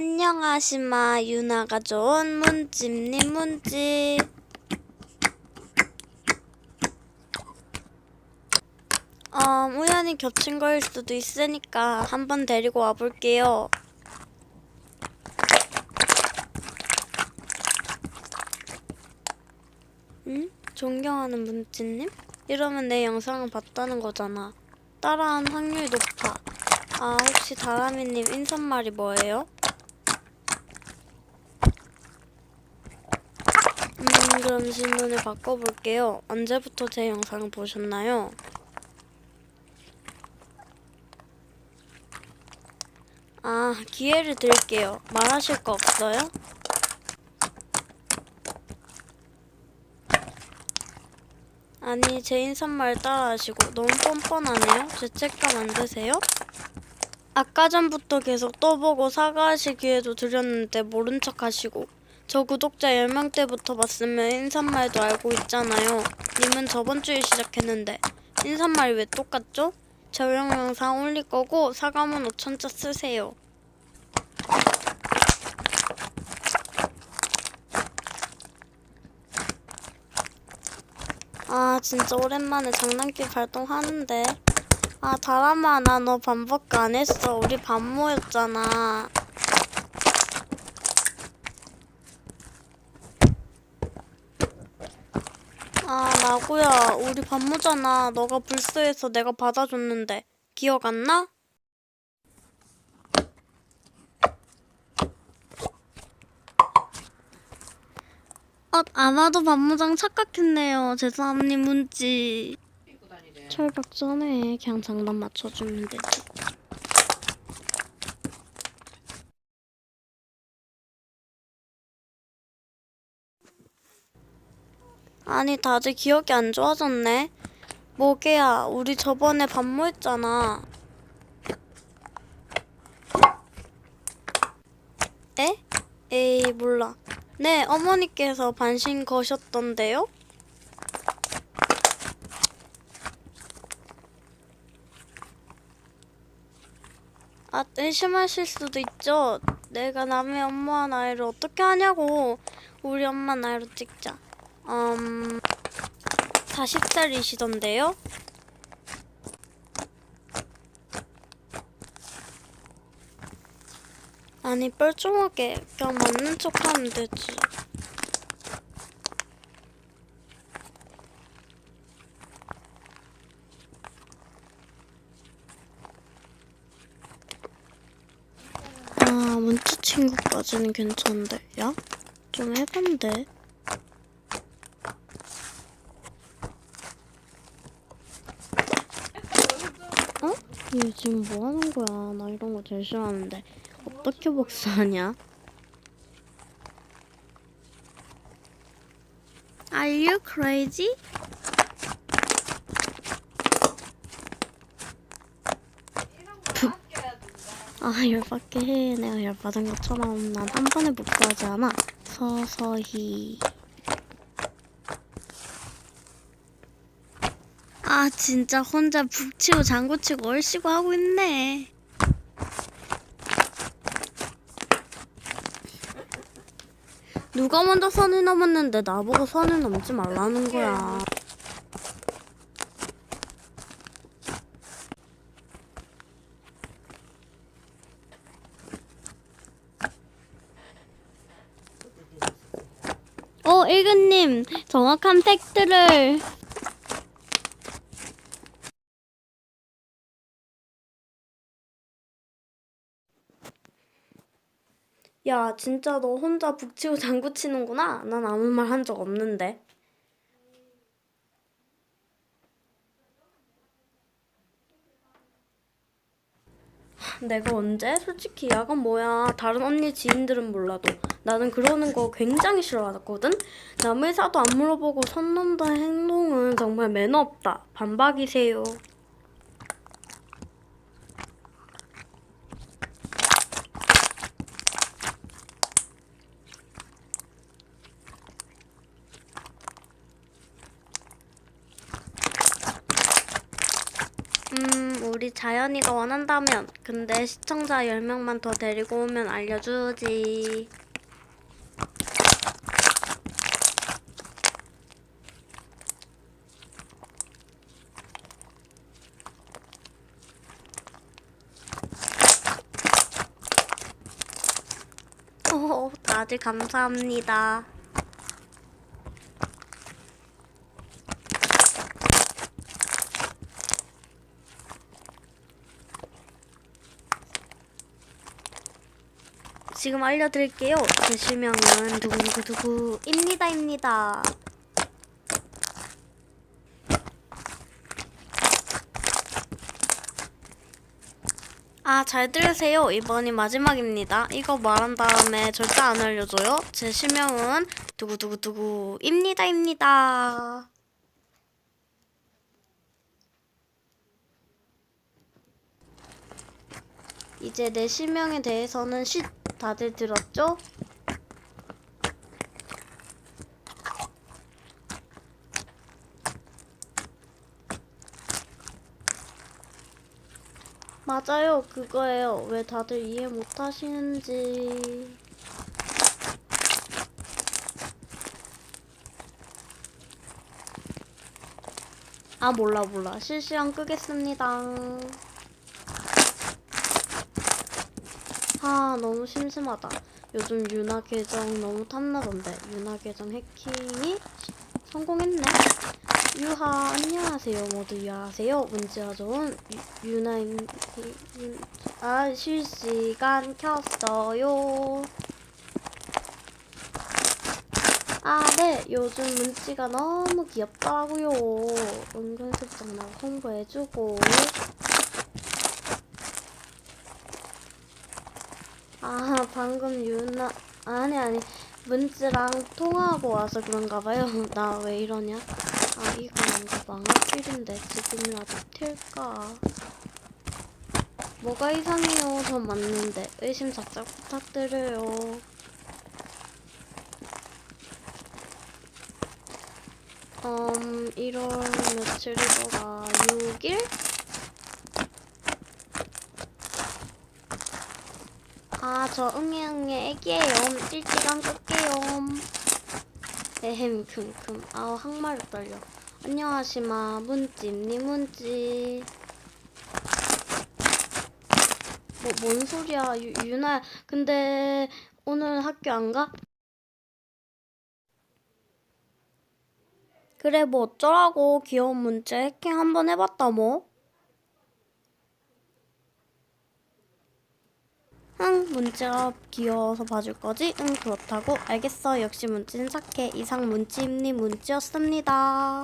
안녕하시마 유나가 좋은 문집님 문집 어, 우연히 겹친 거일 수도 있으니까 한번 데리고 와볼게요 응? 존경하는 문집님? 이러면 내 영상을 봤다는 거잖아 따라한 확률이 높아 아 혹시 다람이님 인사말이 뭐예요? 그럼 질문을 바꿔볼게요. 언제부터 제 영상을 보셨나요? 아, 기회를 드릴게요. 말하실 거 없어요? 아니, 제 인사말 따라하시고 너무 뻔뻔하네요. 죄책감 안 드세요? 아까 전부터 계속 떠보고 사과하실 기회도 드렸는데 모른 척 하시고 저 구독자 10명 때부터 봤으면 인사말도 알고 있잖아요. 님은 저번 주에 시작했는데 인사말이 왜 똑같죠? 저형 영상 올릴 거고 사과문 5천자 쓰세요. 아 진짜 오랜만에 장난기 발동하는데 아 다람아 나 너 반복 안 했어 우리 반모였잖아 아 나구야 우리 반모잖아. 너가 불스해서 내가 받아줬는데. 기억 안 나? 아, 아마도 반모장 착각했네요. 죄송합니다 문지. 철벽 전에 그냥 장난 맞춰주면 되지. 아니 다들 기억이 안 좋아졌네. 모개야, 우리 저번에 반모했잖아. 에? 에이 몰라. 네, 어머니께서 반신 거셨던데요? 아, 의심하실 수도 있죠. 내가 남의 엄마와 나이를 어떻게 하냐고. 우리 엄마 나이로 찍자. 음, 40살이시던데요? 아니, 뻘쭘하게 그냥 맞는 척 하면 되지. 아, 문자 친구까지는 괜찮은데. 야? 좀 해본데. 어? 얘 지금 뭐 하는 거야? 나 이런 거 제일 싫어하는데. 어떻게 복수하냐? Are you crazy? 아 열받게 해 내가 열받은 것처럼 난 한 번에 복수하지 않아 서서히 아 진짜 혼자 북치고 장구치고 얼씨구 하고 있네 누가 먼저 선을 넘었는데 나보고 선을 넘지 말라는 거야 어, 일근님, 정확한 팩트를. 야, 진짜 너 혼자 북치고 장구 치는구나? 난 아무 말 한 적 없는데. 내가 언제? 솔직히 야간 뭐야. 다른 언니 지인들은 몰라도 나는 그러는 거 굉장히 싫어하거든. 남의 사도 안 물어보고 선 넘는 행동은 정말 매너 없다. 반박이세요. 음, 우리 자연이가 원한다면 근데 시청자 10명만 더 데리고 오면 알려주지 오, 다들 감사합니다. 지금 알려드릴게요. 제 실명은 두구두구두구입니다입니다. 아, 잘 들으세요. 이번이 마지막입니다. 이거 말한 다음에 절대 안 알려줘요. 제 실명은 두구두구두구입니다입니다. 이제 내 실명에 대해서는 쉿 다들 들었죠? 맞아요, 그거예요. 왜 다들 이해 못 하시는지. 아, 몰라, 몰라. 실시간 끄겠습니다. 아, 너무 심심하다. 요즘 유나 계정 너무 탐나던데. 유나 계정 해킹이 성공했네. 유하 안녕하세요 모두 유하세요 문제가 좋은 유, 유나임 유- 아 실시간 켰어요 아 네 요즘 문지가 너무 귀엽다고요 은근슬쩍 나 홍보해주고 아 방금 유나 아니 아니. 문지랑 통화하고 와서 그런가 봐요. 나 왜 이러냐? 아 이거 뭔가 망할길인데 지금이라도 튈까? 뭐가 이상해요? 전 맞는데 의심 작작 부탁드려요. 음 1월 며칠이더라. 6일? 아 저 응애응애 애기예요. 일찍 안 끌게요. 에헴 킁킁 아우 항마를 떨려. 안녕하시마. 문찜니 문찌 뭐, 뭔 소리야. 유, 유나 근데 오늘 학교 안 가? 그래 뭐 어쩌라고. 귀여운 문제 해킹 한번 해봤다 뭐 응, 문지가 귀여워서 봐줄 거지? 응, 그렇다고. 알겠어. 역시 문지는 착해. 이상 문지입니 문지였습니다.